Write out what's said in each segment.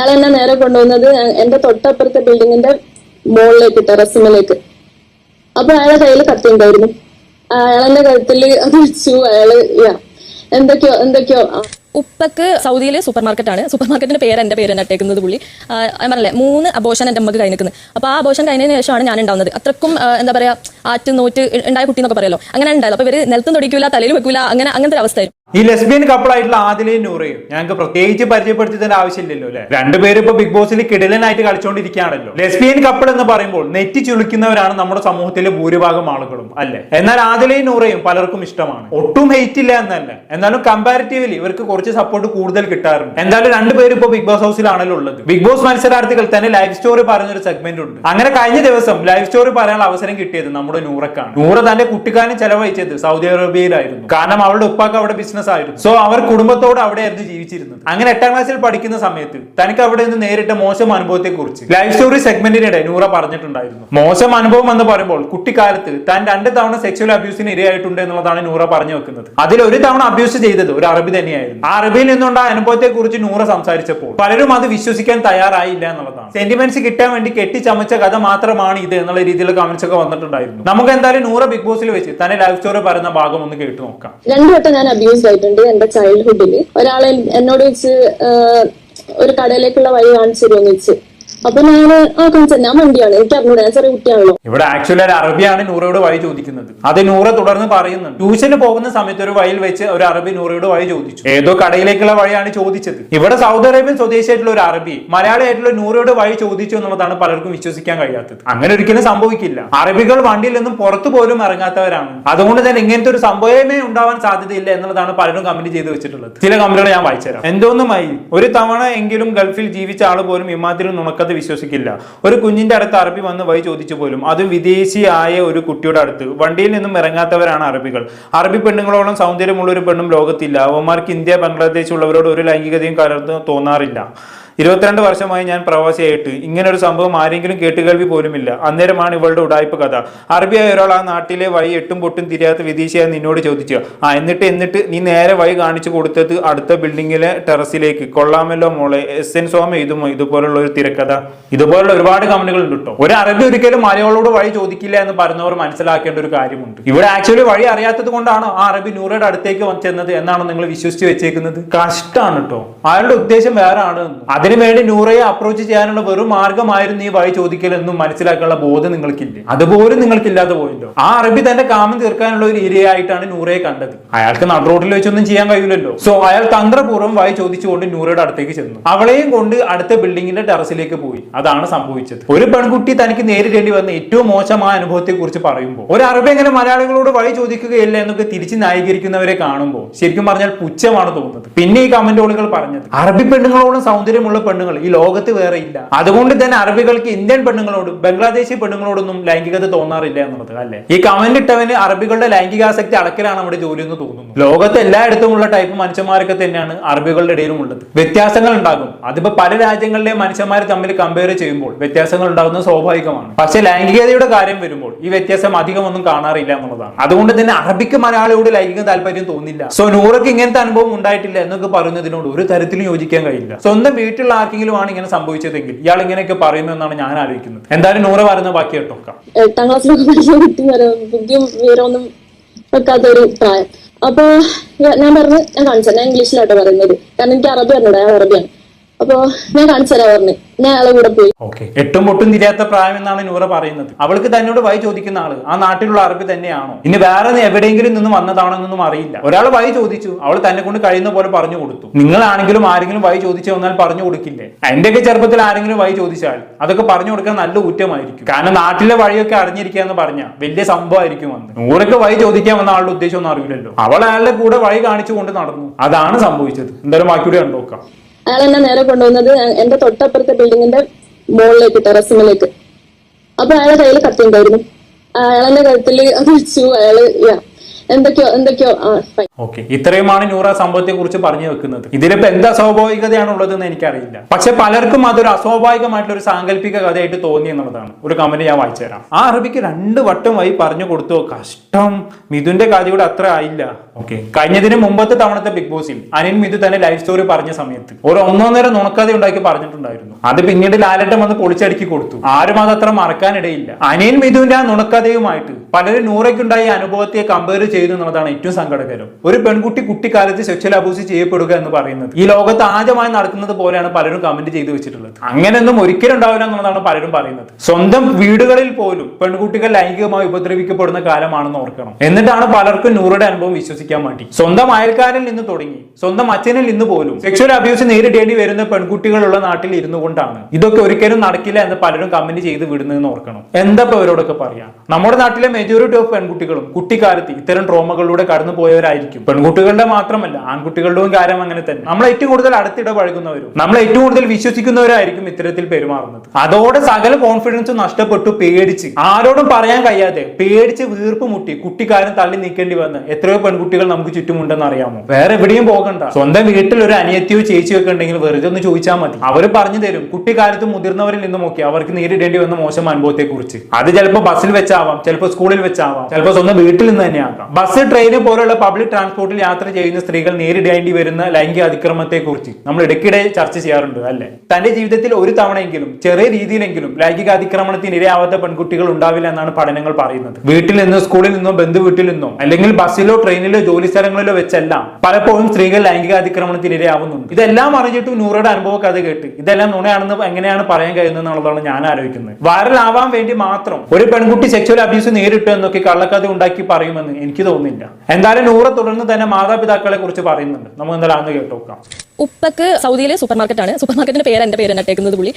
അയാൾ എന്നെ നേരെ കൊണ്ടുവന്നത് എന്റെ തൊട്ടപ്പുറത്തെ ബിൽഡിങ്ങിന്റെ മുകളിലേക്ക് ടെറസിമിലേക്ക് അപ്പൊ അയാളെ കയ്യിൽ കത്തി ഉണ്ടായിരുന്നു അയാളെന്റെ കഴുത്തിൽ അത് വെച്ചു. അയാൾ എന്തൊക്കെയോ എന്തൊക്കെയോ. ഉപ്പക്ക് സൗദിയിലെ സൂപ്പർ മാർക്കറ്റാണ് സൂപ്പർ മാർക്കറ്റിന്റെ പേര് എന്റെ പേര് തന്നെ ഇട്ടേക്കുന്നത് പുള്ളി. പറഞ്ഞല്ലേ മൂന്ന് അബോഷൻ എന്റെ അമ്മയ്ക്ക് കഴിഞ്ഞിരിക്കുന്നത് അപ്പൊ ആ അബോഷൻ കഴിഞ്ഞതിന് ശേഷമാണ് ഞാൻ ഉണ്ടാവുന്നത്. അത്രക്കും എന്താ പറയാ ആറ്റ് നൂറ്റ് ഉണ്ടായ കുട്ടി എന്നൊക്കെ പറയല്ലോ. അങ്ങനെ ഉണ്ടായല്ലോ. അപ്പൊ ഇവർ നിലത്തും തൊടിക്കൂല തലയിൽ വെക്കൂല അങ്ങനെ അങ്ങനത്തെ ഒരു അവസ്ഥയായിരുന്നു. ഈ ലെസ്ബിയൻ കപ്പിൾ ആയിട്ടുള്ള ആദിലയും നൂറയും ഞങ്ങൾക്ക് പ്രത്യേകിച്ച് പരിചയപ്പെടുത്തിയതിന്റെ ആവശ്യമില്ലല്ലോ അല്ലെ? രണ്ടുപേരും ഇപ്പൊ ബിഗ് ബോസിൽ കിടിലനായിട്ട് കളിച്ചുകൊണ്ടിരിക്കുകയാണല്ലോ ലെസ്ബിയൻ കപ്പിൾ എന്ന് പറയുമ്പോൾ നെറ്റി ചുളിക്കുന്നവരാണ് നമ്മുടെ സമൂഹത്തിലെ ഭൂരിഭാഗം ആളുകളും അല്ലെ? എന്നാൽ ആദിലയും നൂറയും പലർക്കും ഇഷ്ടമാണ്. ഒട്ടും ഹെയ്റ്റ് ഇല്ല എന്നല്ല. എന്നാലും കമ്പാരിറ്റീവ്ലി ഇവർക്ക് കുറച്ച് സപ്പോർട്ട് കൂടുതൽ കിട്ടാറുണ്ട്. എന്തായാലും രണ്ടുപേരും ഇപ്പൊ ബിഗ് ബോസ് ഹൗസിലാണല്ലോ ഉള്ളത്. ബിഗ് ബോസ് മത്സരാർത്ഥികൾ തന്നെ ലൈഫ് സ്റ്റോറി പറയുന്നൊരു സെഗ്മെന്റ് ഉണ്ട്. അങ്ങനെ കഴിഞ്ഞ ദിവസം ലൈഫ് സ്റ്റോറി പറയാനുള്ള അവസരം കിട്ടിയത് നമ്മുടെ നൂറക്കാണ്. നൂറ തന്റെ കുട്ടിക്കാലം ചെലവഴിച്ചത് സൗദി അറേബ്യയിലായിരുന്നു കാരണം അവളുടെ ഉപ്പാക്ക് അവിടെ ബിസിനസ് ആയിരുന്നു. സോ അവർ കുടുംബത്തോട് അവിടെയായിരുന്നു ജീവിച്ചിരുന്നത്. അങ്ങനെ എട്ടാം ക്ലാസ്സിൽ പഠിക്കുന്ന സമയത്ത് തനിക്ക് അവിടെ നിന്ന് നേരിട്ട മോശം അനുഭവത്തെ കുറിച്ച് ലൈഫ് സ്റ്റോറി സെഗ്മെന്റിനിടെ നൂറ പറഞ്ഞിട്ടുണ്ടായിരുന്നു. മോശം അനുഭവം എന്ന് പറയുമ്പോൾ കുട്ടിക്കാലത്ത് താൻ രണ്ട് തവണ സെക്സ്വൽ അബ്യൂസിന് ഇരയായിട്ടുണ്ട് എന്നുള്ളതാണ് നൂറ പറഞ്ഞു വെക്കുന്നത്. അതിൽ ഒരു തവണ അബ്യൂസ് ചെയ്തത് ഒരു അറബി തന്നെയായിരുന്നു. അറബിയിൽ നിന്നുണ്ടായ അനുഭവത്തെ കുറിച്ച് നൂറ സംസാരിച്ചപ്പോൾ പലരും അത് വിശ്വസിക്കാൻ തയ്യാറായില്ല എന്നുള്ളതാണ്. സെന്റിമെന്റ്സ് കിട്ടാൻ വേണ്ടി കെട്ടിച്ചമച്ച കഥ മാത്രമാണ് ഇത് എന്നുള്ള രീതിയിലുള്ള കമന്റ്സ് ഒക്കെ വന്നിട്ടുണ്ടായിരുന്നു. നമുക്ക് എന്തായാലും നൂറ ബിഗ് ബോസിൽ വെച്ച് തന്നെ ലൈഫ് സ്റ്റോറി പറയുന്ന ഭാഗം ഒന്ന് കേട്ടു നോക്കാം. രണ്ടു വട്ടം ഞാൻ അബ്യൂസ് ആയിട്ടുണ്ട് എന്റെ ചൈൽഡ്ഹുഡിൽ ഒരാളെ എന്നോട് വെച്ച് ഒരു കടയിലേക്കുള്ള വഴി കാണിച്ചു തരുമെന്ന് വെച്ച്. അപ്പൊ ഞാൻ ആ കൺസെപ്റ്റ് ഞാൻ എനിക്ക് അറിഞ്ഞൂടെ ഞാൻ ചെറിയ കുട്ടിയാണല്ലോ. ഇവിടെ ആക്ച്വലി ഒരു അറബിയാണ് നൂറയോട് വഴി ചോദിക്കുന്നത്. അത് നൂറ തുടർന്ന് പറയുന്നുണ്ട്. ട്യൂഷന് പോകുന്ന സമയത്ത് ഒരു വഴിയിൽ വെച്ച് ഒരു അറബി നൂറയോട് വഴി ചോദിച്ചു. ഏതോ കടയിലേക്കുള്ള വഴിയാണ് ചോദിച്ചത്. ഇവിടെ സൗദി അറേബ്യൻ സ്വദേശിയായിട്ടുള്ള ഒരു അറബി മലയാളിയായിട്ടുള്ള നൂറയോട് വഴി ചോദിച്ചു എന്നുള്ളതാണ് പലർക്കും വിശ്വസിക്കാൻ കഴിയാത്തത്. അങ്ങനെ ഒരിക്കലും സംഭവിക്കില്ല. അറബികൾ വണ്ടിയിൽ നിന്നും പുറത്തു പോലും ഇറങ്ങാത്തവരാണ്. അതുകൊണ്ട് തന്നെ ഇങ്ങനത്തെ ഒരു സംഭവമേ ഉണ്ടാവാൻ സാധ്യതയില്ല എന്നുള്ളതാണ് പലരും കമന്റ് ചെയ്ത് വെച്ചിട്ടുള്ളത്. ചില കമന്റുകൾ ഞാൻ വായിച്ചുതരാം. എന്തോന്നുമായി? ഒരു തവണ എങ്കിലും ഗൾഫിൽ ജീവിച്ച ആൾ പോലും ഇമാതിരി നുണക്കത്ത് വിശ്വസിക്കില്ല. ഒരു കുഞ്ഞിന്റെ അടുത്ത് അറബി വന്ന് വഴി ചോദിച്ചു പോലും അതും വിദേശിയായ ഒരു കുട്ടിയുടെ അടുത്ത്. വണ്ടിയിൽ നിന്നും ഇറങ്ങാത്തവരാണ് അറബികൾ. അറബി പെണ്ണുങ്ങളോളം സൗന്ദര്യമുള്ള ഒരു പെണ്ണും ലോകത്തില്ല. അവന്മാർക്ക് ഇന്ത്യ ബംഗ്ലാദേശ് ഉള്ളവരോട് ഒരു ലൈംഗികതയും കലർന്ന് തോന്നാറില്ല. ഇരുപത്തിരണ്ട് വർഷമായി ഞാൻ പ്രവാസിയായിട്ട്. ഇങ്ങനെ ഒരു സംഭവം ആരെങ്കിലും കേട്ടുകേൾവി പോലുമില്ല. അന്നേരമാണ് ഇവളുടെ ഉടായ്പ കഥ. അറബിയായ ഒരാൾ ആ നാട്ടിലെ വഴി എട്ടും പൊട്ടും തിരിയാത്ത വിദേശിയായി നിന്നോട് ചോദിച്ചു. ആ എന്നിട്ട് എന്നിട്ട് നീ നേരെ വഴി കാണിച്ചു കൊടുത്തത് അടുത്ത ബിൽഡിങ്ങിലെ ടെറസിലേക്ക്. കൊള്ളാമല്ലോ മോളെ. എസ് എൻ സ്വാമി എഴുതുമോ? ഇതുപോലുള്ള ഒരു തിരക്കഥ. ഇതുപോലുള്ള ഒരുപാട് കമ്പനികൾ ഉണ്ട് കേട്ടോ. ഒരു അറബി ഒരിക്കലും മലയാളോട് വഴി ചോദിക്കില്ല എന്ന് പറഞ്ഞവർ മനസ്സിലാക്കേണ്ട ഒരു കാര്യമുണ്ട്. ഇവിടെ ആക്ച്വലി വഴി അറിയാത്തത് കൊണ്ടാണോ ആ അറബി നൂറയുടെ അടുത്തേക്ക് വന്ന് ചെന്നത് എന്നാണ് നിങ്ങൾ വിശ്വസിച്ച് വെച്ചേക്കുന്നത്? കഷ്ടാണ് കേട്ടോ. അയാളുടെ ഉദ്ദേശം വേറെ ആണ്. അതിനുവേണ്ടി നൂറയെ അപ്രോച്ച് ചെയ്യാനുള്ള വെറും മാർഗമായിരുന്നു ഈ വഴി ചോദിക്കലെന്നും മനസ്സിലാക്കാനുള്ള ബോധം നിങ്ങൾക്കില്ല. അതുപോലും നിങ്ങൾക്കില്ലാതെ പോയല്ലോ ആ അറബി തന്റെ കാമം തീർക്കാനുള്ള ഒരു ഇരയായിട്ടാണ് നൂറയെ കണ്ടത്. അയാൾക്ക് നടുറോട്ടിൽ വെച്ചൊന്നും ചെയ്യാൻ കഴിയില്ലല്ലോ. സോ അയാൾ തന്ത്രപൂർവം വഴി ചോദിച്ചുകൊണ്ട് നൂറയുടെ അടുത്തേക്ക് ചെന്നു. അവളെയും കൊണ്ട് അടുത്ത ബിൽഡിങ്ങിന്റെ ടെറസിലേക്ക് പോയി. അതാണ് സംഭവിച്ചത്. ഒരു പെൺകുട്ടി തനിക്ക് നേരിടേണ്ടി വന്ന ഏറ്റവും മോശമായ അനുഭവത്തെ കുറിച്ച് പറയുമ്പോൾ ഒരു അറബി എങ്ങനെ മലയാളികളോട് വഴി ചോദിക്കുകയില്ല എന്നൊക്കെ തിരിച്ച് ന്യായീകരിക്കുന്നവരെ കാണുമ്പോൾ ശരിക്കും പറഞ്ഞാൽ പുച്ഛമാണ് തോന്നുന്നത്. പിന്നെ ഈ കമന്റോളുകൾ പറഞ്ഞത് അറബി പെണ്ണുങ്ങളോടും സൗന്ദര്യമുള്ള പെണ്ണുങ്ങൾ. ഈ ലോകത്ത് വേറെ ഇല്ല. അതുകൊണ്ട് തന്നെ അറബികൾക്ക് ഇന്ത്യൻ പെണ്ണുങ്ങളോടും ബംഗ്ലാദേശി പെണ്ണുങ്ങളോടൊന്നും ലൈംഗികത തോന്നാറില്ല എന്നുള്ളത് അല്ലെ? ഈ കമന്റ് ഇട്ടവന് അറബികളുടെ ലൈംഗികാസക്തി അളക്കലാണ് നമ്മുടെ ജോലി എന്ന് തോന്നുന്നു. ലോകത്ത് എല്ലായിടത്തുമുള്ള ടൈപ്പ് മനുഷ്യന്മാരൊക്കെ തന്നെയാണ് അറബികളുടെ ഇടയിലും ഉള്ളത് വ്യത്യാസങ്ങൾ ഉണ്ടാകും. അതിപ്പോ പല രാജ്യങ്ങളിലെ മനുഷ്യന്മാർ തമ്മിൽ കമ്പയർ ചെയ്യുമ്പോൾ വ്യത്യാസങ്ങൾ ഉണ്ടാകുന്നത് സ്വാഭാവികമാണ്. പക്ഷെ ലൈംഗികതയുടെ കാര്യം വരുമ്പോൾ ഈ വ്യത്യാസം അധികമൊന്നും കാണാറില്ല എന്നുള്ളതാണ്. അതുകൊണ്ട് തന്നെ അറബിക്ക് മലയാളിയോട് ലൈംഗിക താല്പര്യം തോന്നില്ല. സോ നൂറക്ക് ഇങ്ങനത്തെ അനുഭവം ഉണ്ടായിട്ടില്ല എന്നൊക്കെ പറയുന്നതിനോട് ഒരു തരത്തിലും യോജിക്കാൻ കഴിയില്ല. സ്വന്തം വീട്ടിലുള്ള ആർക്കെങ്കിലും ആണ് ഇങ്ങനെ സംഭവിച്ചതെങ്കിൽ ഇയാൾ ഇങ്ങനെയൊക്കെ എന്നാണ് ഞാൻ ആലോചിക്കുന്നത്. എന്തായാലും നൂറ് പറയുന്ന ബാക്കി കേട്ടോ എട്ടാം ക്ലാസ്സിലൊക്കെ പ്രായം. അപ്പൊ ഞാൻ ഞാൻ പറഞ്ഞു ഞാൻ കാണിച്ചു ഞാൻ ഇംഗ്ലീഷിലാട്ടോ പറയുന്നത്. കാരണം എനിക്ക് അറബി അറിഞ്ഞൂടാ ഞാൻ അറബിയാണ് അപ്പൊ ഞാൻ കാണിച്ചു പറഞ്ഞു ഞാൻ അയാളെ കൂടെ പോയി. ഓക്കെ. എട്ടും പൊട്ടും തിരിയാത്ത പ്രായം എന്നാണ് നൂറ പറയുന്നത്. അവൾക്ക് തന്നോട് വഴി ചോദിക്കുന്ന ആൾ ആ നാട്ടിലുള്ള അറബി തന്നെയാണോ? ഇനി വേറെ എവിടെയെങ്കിലും നിന്ന് വന്നതാണോ എന്നൊന്നും അറിയില്ല. ഒരാൾ വഴി ചോദിച്ചു അവൾ തന്നെ കൊണ്ട് കഴിയുന്ന പോലെ പറഞ്ഞു കൊടുത്തു. നിങ്ങളാണെങ്കിലും ആരെങ്കിലും വഴി ചോദിച്ചു വന്നാൽ പറഞ്ഞു കൊടുക്കില്ലേ? എന്റെയൊക്കെ ചെറുപ്പത്തിൽ ആരെങ്കിലും വഴി ചോദിച്ചാൽ അതൊക്കെ പറഞ്ഞു കൊടുക്കാൻ നല്ല ഊറ്റമായിരിക്കും. കാരണം നാട്ടിലെ വഴിയൊക്കെ അറിഞ്ഞിരിക്കുക എന്ന് പറഞ്ഞ വലിയ സംഭവമായിരിക്കും വന്ന് നൂറൊക്കെ വഴി ചോദിക്കാൻ വന്ന ആളുടെ ഉദ്ദേശം ഒന്നും അറിയില്ലല്ലോ. അവൾ അയാളുടെ കൂടെ വഴി കാണിച്ചു കൊണ്ട് നടന്നു. അതാണ് സംഭവിച്ചത്. എന്തായാലും ബാക്കിയൂടെ കണ്ടോക്കാം അയാൾ എന്നെ നേരെ കൊണ്ടുവന്നത് എന്റെ തൊട്ടപ്പുറത്തെ ബിൽഡിങ്ങിന്റെ മുകളിലേക്ക് ടെറസിമലേക്ക് അപ്പൊ അയാളെ കയ്യിൽ കത്തി ഉണ്ടായിരുന്നു അയാളെന്റെ കഴുത്തിൽ വെച്ചു. അയാൾ എന്തൊക്കെയോ എന്തൊക്കെയോ. ഓക്കെ ഇത്രയുമാണ് നൂറ സംഭവത്തെ കുറിച്ച് പറഞ്ഞു വെക്കുന്നത്. ഇതിലിപ്പോ എന്താ അസ്വാഭാവികതയാണ് ഉള്ളതെന്ന് എനിക്കറിയില്ല. പക്ഷെ പലർക്കും അതൊരു അസ്വാഭാവികമായിട്ടുള്ള ഒരു സാങ്കല്പിക കഥയായിട്ട് തോന്നി എന്നുള്ളതാണ്. ഒരു കമന്റ് ഞാൻ വായിച്ചു തരാം. ആ അറബിക്ക് രണ്ട് വട്ടം വഴി പറഞ്ഞു കൊടുത്തു. കഷ്ടം. മിഥുന്റെ കഥയുടെ അത്ര ആയില്ല. ഓക്കെ കഴിഞ്ഞതിന് മുമ്പത്തെ തവണത്തെ ബിഗ് ബോസിൽ അനിൽ മിഥു തന്നെ ലൈഫ് സ്റ്റോറി പറഞ്ഞ സമയത്ത് ഒരു ഒന്നൊന്നര നുണക്കഥ ഉണ്ടാക്കി പറഞ്ഞിട്ടുണ്ടായിരുന്നു. അത് പിന്നീട് ലാലട്ടം വന്ന് പൊളിച്ചടുക്കി കൊടുത്തു. ആരും അത് അത്ര മറക്കാനിടയില്ല. അനിൽ മിഥുവിന്റെ ആ നുണക്കഥയുമായിട്ട് പലരും നൂറയ്ക്കുണ്ടായ അനുഭവത്തെ കമ്പയർ ചെയ്തു എന്നുള്ളതാണ് ഏറ്റവും സങ്കടകരം. ഒരു പെൺകുട്ടി കുട്ടിക്കാലത്ത് സെക്ഷൽ അബ്യൂസ് ചെയ്യപ്പെടുക എന്ന് പറയുന്നത് ഈ ലോകത്ത് ആദ്യമായി നടക്കുന്നത് പോലെയാണ് പലരും കമന്റ് ചെയ്തു വെച്ചിട്ടുള്ളത്. അങ്ങനെയൊന്നും ഒരിക്കലും ഉണ്ടാവില്ല എന്നുള്ളതാണ് പലരും പറയുന്നത്. സ്വന്തം വീടുകളിൽ പോലും പെൺകുട്ടികൾ ലൈംഗികമായി ഉപദ്രവിക്കപ്പെടുന്ന കാലമാണെന്ന് ഓർക്കണം. എന്നിട്ടാണ് പലർക്കും നൂറുടെ അനുഭവം വിശ്വസിക്കാൻ വേണ്ടി. സ്വന്തം അയൽക്കാരിൽ നിന്ന് തുടങ്ങി സ്വന്തം അച്ഛനിൽ നിന്ന് പോലും സെക്ഷൽ അബ്യൂസ് നേരിടേണ്ടി വരുന്ന പെൺകുട്ടികളുള്ള നാട്ടിൽ ഇരുന്നു കൊണ്ടാണ്. ഇതൊക്കെ ഒരിക്കലും നടക്കില്ല എന്ന് പലരും കമന്റ് ചെയ്ത് വിടുന്നതെന്ന് ഓർക്കണം. എന്താ ഇപ്പൊ അവരോടൊക്കെ പറയാം? നമ്മുടെ നാട്ടിലെ മെജോറിറ്റി ഓഫ് പെൺകുട്ടികളും കുട്ടിക്കാലത്ത് ഇത്തരം ട്രോമകളിലൂടെ കടന്നു പോയവരായിരിക്കും പെൺകുട്ടികളുടെ മാത്രമല്ല ആൺകുട്ടികളുടെയും കാര്യം അങ്ങനെ തന്നെ. നമ്മൾ ഏറ്റവും കൂടുതൽ അടുത്തിടപഴകുന്നവരും നമ്മൾ ഏറ്റവും കൂടുതൽ വിശ്വസിക്കുന്നവരായിരിക്കും ഇത്തരത്തിൽ പെരുമാറുന്നത്. അതോടെ സകല കോൺഫിഡൻസും നഷ്ടപ്പെട്ടു പേടിച്ച്. ആരോടും പറയാൻ കഴിയാതെ പേടിച്ച് വീർപ്പ് മുട്ടി കുട്ടിക്കാലം തള്ളി നീക്കേണ്ടി വന്ന് എത്രയോ പെൺകുട്ടികൾ നമുക്ക് ചുറ്റുമുണ്ടെന്ന് അറിയാമോ? വേറെ എവിടെയും പോകണ്ട. സ്വന്തം വീട്ടിൽ ഒരു അനിയത്തിയോ ചേച്ചിയോ ഒക്കെ ഉണ്ടെങ്കിൽ വെറുതെ ഒന്ന് ചോദിച്ചാൽ മതി. അവർ പറഞ്ഞു തരും കുട്ടിക്കാലത്ത് മുതിർന്നവരിൽ നിന്നും ഒക്കെ അവർക്ക് നേരിടേണ്ടി വന്ന മോശം അനുഭവത്തെ കുറിച്ച് അത് ചിലപ്പോൾ ബസ്സിൽ വെച്ചാവാം ചിലപ്പോൾ സ്കൂളിൽ വെച്ചാവാം ചിലപ്പോൾ സ്വന്തം വീട്ടിൽ നിന്ന് തന്നെ ആകാം. ബസ് ട്രെയിന് പോലുള്ള പബ്ലിക് ട്രാൻസ്പോർട്ടിൽ യാത്ര ചെയ്യുന്ന സ്ത്രീകൾ നേരിടേണ്ടി വരുന്ന ലൈംഗിക അതിക്രമത്തെ കുറിച്ച് നമ്മൾ ഇടയ്ക്കിടെ ചർച്ച ചെയ്യാറുണ്ട് അല്ലെ? തന്റെ ജീവിതത്തിൽ ഒരു തവണയെങ്കിലും ചെറിയ രീതിയിലെങ്കിലും ലൈംഗിക അതിക്രമണത്തിന് ഇരയാവാത്ത പെൺകുട്ടികൾ ഉണ്ടാവില്ല എന്നാണ് പഠനങ്ങൾ പറയുന്നത്. വീട്ടിൽ നിന്നോ സ്കൂളിൽ നിന്നോ ബന്ധു വീട്ടിൽ നിന്നോ അല്ലെങ്കിൽ ബസ്സിലോ ട്രെയിനിലോ ജോലി സ്ഥലങ്ങളിലോ വെച്ചെല്ലാം പലപ്പോഴും സ്ത്രീകൾ ലൈംഗിക അതിക്രമണത്തിന് ഇരയാവുന്നുണ്ട് ഇതെല്ലാം അറിഞ്ഞിട്ടും നൂറയുടെ അനുഭവ കഥ കേട്ട് ഇതെല്ലാം നുണയാണെന്ന് എങ്ങനെയാണ് പറയാൻ കഴിയുന്നത് എന്നുള്ളതാണ് ഞാൻ ആലോചിക്കുന്നത്. വൈറൽ ആവാൻ വേണ്ടി മാത്രം ഒരു പെൺകുട്ടി സെക്ച്വൽ അബ്യൂസ് നേരിട്ടു എന്നൊക്കെ കള്ളക്കഥ ഉണ്ടാക്കി പറയുമെന്ന് എനിക്ക് തോന്നുന്നില്ല. എന്തായാലും നൂറ് തുടർന്ന് തന്നെ മാതാപിതാക്കളെ കുറിച്ച് പറയുന്നുണ്ട്. നമുക്ക് എന്തായാലും അന്ന് കേട്ടോക്കാം. ഉപ്പക്ക് സൗദിയിലെ സൂപ്പർ മാർക്കറ്റാണ് സൂപ്പർ മാർക്കറ്റിന്റെ പേര് എന്റെ പേര് ഇട്ടേക്കുന്നത് പുള്ളി.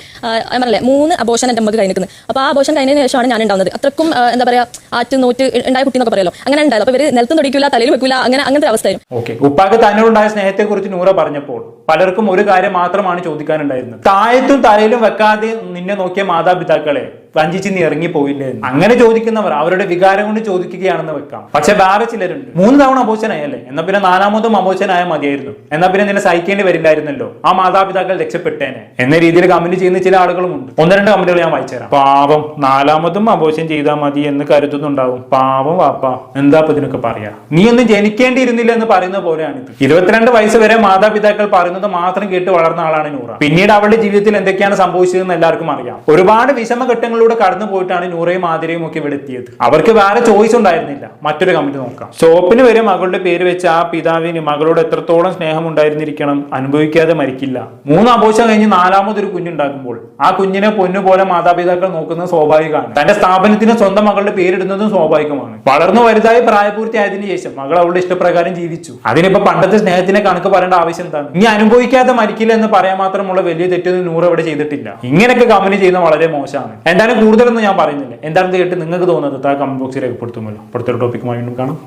പറഞ്ഞല്ലേ മൂന്ന് അബോഷൻ എന്റെ അമ്മയ്ക്ക് കഴിഞ്ഞിരിക്കുന്നത് അപ്പോൾ ആ അബോഷൻ കഴിഞ്ഞതിന് ശേഷമാണ് ഞാൻ ഉണ്ടാവുന്നത്. അത്രക്കും എന്താ പറയാ ആറ്റ് നൂറ്റ് ഉണ്ടായ കുട്ടി എന്നൊക്കെ പറയല്ലോ. അങ്ങനെ ഉണ്ടായാലും അപ്പോൾ ഇവർ നിലത്തും തൊടിക്കില്ല തലയിൽ വെക്കില്ല അങ്ങനെ അങ്ങനത്തെ അവസ്ഥയും ഓക്കെ. ഉപ്പാക്ക് തന്നോടുണ്ടായ സ്നേഹത്തെ കുറിച്ച് നൂറ പറഞ്ഞപ്പോൾ പലർക്കും ഒരു കാര്യം മാത്രമാണ് ചോദിക്കാനുണ്ടായിരുന്നത്. താഴത്തും തലയിലും വെക്കാതെ നിന്നെ നോക്കിയ മാതാപിതാക്കളെ വഞ്ചിച്ച് നീ ഇറങ്ങിപ്പോയില്ലേ പോയില്ലേ അങ്ങനെ ചോദിക്കുന്നവർ അവരുടെ വികാരം കൊണ്ട് ചോദിക്കുകയാണെന്ന് വെക്കാം. പക്ഷെ വേറെ ചിലരുണ്ട്. മൂന്ന് തവണ അബോച്ചനായല്ലേ എന്നാ പിന്നെ നാലാമതും അബോച്ചനായ മതിയായിരുന്നു. എന്നാ പിന്നെ നിന്നെ സഹിക്കേണ്ടി വരില്ലായിരുന്നല്ലോ. ആ മാതാപിതാക്കൾ രക്ഷപ്പെട്ടേനെ. എന്ന രീതിയിൽ കമന്റ് ചെയ്യുന്ന ചില ആളുകളുമുണ്ട്. ഒന്ന് രണ്ട് കമന്റുകൾ ഞാൻ വായിച്ചുതരാം പാവം നാലാമതും അപോഷം ചെയ്താൽ മതി എന്ന് കരുതുന്നുണ്ടാവും. പാവം വാപ്പ എന്താ ഇതിനൊക്കെ പറയാ? നീ ഒന്നും ജനിക്കേണ്ടിയിരുന്നില്ല എന്ന് പറയുന്ന പോലെയാണ് ഇത് ഇരുപത്തിരണ്ട് വയസ്സ് വരെ മാതാപിതാക്കൾ പറയുന്നത് മാത്രം കേട്ട് വളർന്ന ആളാണ് നൂറ. പിന്നീട് അവളുടെ ജീവിതത്തിൽ എന്തൊക്കെയാണ് സംഭവിച്ചതെന്ന് എല്ലാവർക്കും അറിയാം. ഒരുപാട് വിഷമഘട്ടങ്ങളിലൂടെ കടന്നു പോയിട്ടാണ് നൂറയും ആതിരയും ഒക്കെ ഇവിടെ എത്തിയത്. അവർക്ക് വേറെ ചോയ്സ് ഉണ്ടായിരുന്നില്ല. മറ്റൊരു കമന്റ് നോക്കാം. ഷോപ്പിന് വരെ മകളുടെ പേര് വെച്ച ആ പിതാവിന് മകളോട് എത്രത്തോളം സ്നേഹം ഉണ്ടായിരുന്നിരിക്കണം? അനുഭവിക്കാതെ മരിക്കില്ല. മൂന്ന് ആഘോഷം കഴിഞ്ഞ് നാലാമതൊരു കുഞ്ഞുണ്ടാക്കുമ്പോൾ ആ കുഞ്ഞിനെ പൊന്നു പോലെ മാതാപിതാക്കൾ നോക്കുന്നത് സ്വാഭാവികമാണ്. തന്റെ സ്ഥാപനത്തിന് സ്വന്തം മകളുടെ പേരിടുന്നതും സ്വാഭാവികമാണ്. വളർന്നു വലുതായി പ്രായപൂർത്തിയായതിനു ശേഷം മകൾ അവളുടെ ഇഷ്ടപ്രകാരം ജീവിച്ചു. അതിനിപ്പോ പണ്ടത്തെ സ്നേഹത്തിനെ കണക്ക് പറയേണ്ട ആവശ്യം എന്താണ്? ഇനി അനുഭവിക്കാതെ മരിക്കില്ല എന്ന് പറയാൻ മാത്രമുള്ള വലിയ തെറ്റൊന്നും നൂറ് ഇവിടെ ചെയ്തിട്ടില്ല. ഇങ്ങനെയൊക്കെ കമ്പനി ചെയ്യുന്ന വളരെ മോശമാണ്. എന്തായാലും കൂടുതലൊന്നും ഞാൻ പറയുന്നില്ല. എന്താണെന്ന് കേട്ട് നിങ്ങൾക്ക് തോന്നുന്നത് താ കമന്റ് ബോക്സിൽ രേഖപ്പെടുത്തുമല്ലോ. അടുത്തൊരു ടോപ്പിക്കുമായി വീണ്ടും കാണാം.